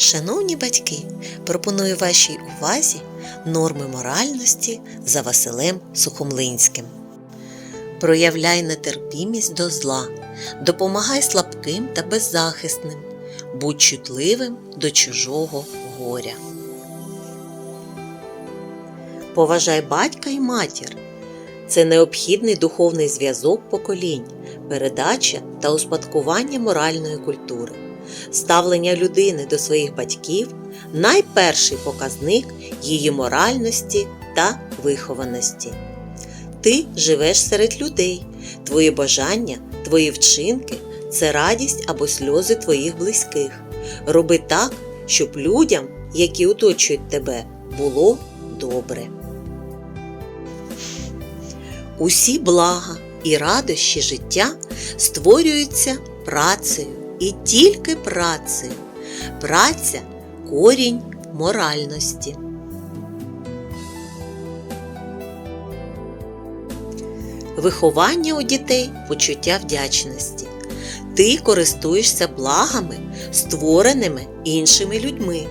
Шановні батьки, пропоную вашій увазі норми моральності за Василем Сухомлинським. Проявляй нетерпімість до зла, допомагай слабким та беззахисним, будь чутливим до чужого горя. Поважай батька і матір. Це необхідний духовний зв'язок поколінь, передача та успадкування моральної культури. Ставлення людини до своїх батьків найперший показник її моральності та вихованості. Ти живеш серед людей, твої бажання, твої вчинки це радість або сльози твоїх близьких. Роби так, щоб людям, які оточують тебе, було добре. Усі блага і радощі життя створюються працею і тільки працею. Праця корінь моральності. Виховання у дітей почуття вдячності. Ти користуєшся благами, створеними іншими людьми.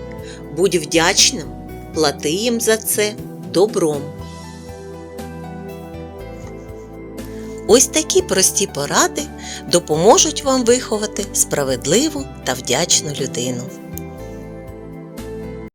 Будь вдячним, плати їм за це добром. Ось такі прості поради допоможуть вам виховати справедливу та вдячну людину.